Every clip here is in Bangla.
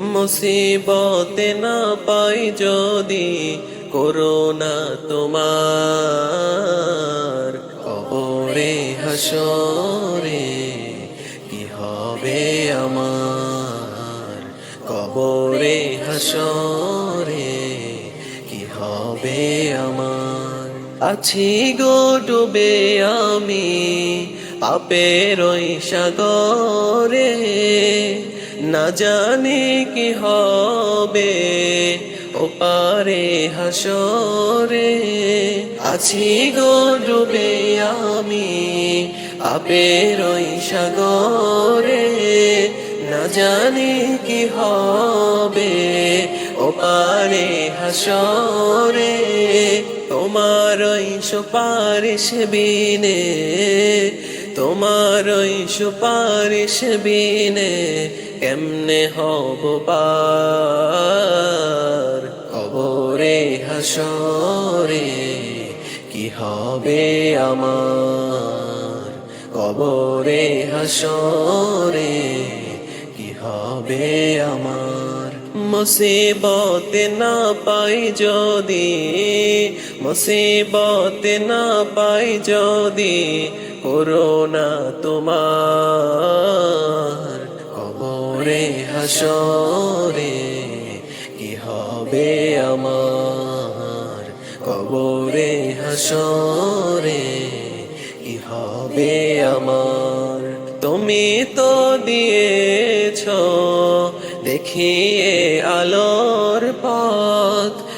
মুসিবতে না পাই যদি করোনা তোমার। কবরে হাসরে কি হবে আমার? কবরে হাসরে কি হবে আমার? আছি গো ডুবে আমি পাপের সাগরে। না জানি কি হবে ওপারে হাসরে। আছি গো ডুবে আমি পাপের ওই সাগরে। না জানি কি হবে ওপারে হাসরে। তোমার ওই সুপারিশ বিনে তোমার ওই সুপারিশ বিনে কেমনে হব পার? কবরে হাসরে কি হবে আমার? কবরে হাসরে কি হবে আমার? মুসিবতে না পাই যদি, মুসিবতে না পাই যদি করোনা তোমার কবরে হাসরে, কি হবে আমার কবরে হাসরে, কি হবে আমার? তুমি তো দিয়েছ দেখিয়ে আলোর পথ।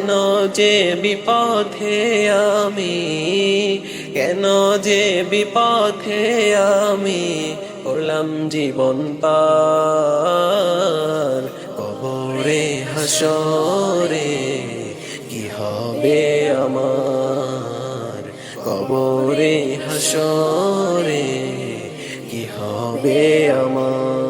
কেন যে বিপথে আমি? কেন যে বিপথে আমি করলাম জীবন পার? কবরে হাসরে কি হবে আমার? কবরে হাসরে কি হবে আমার?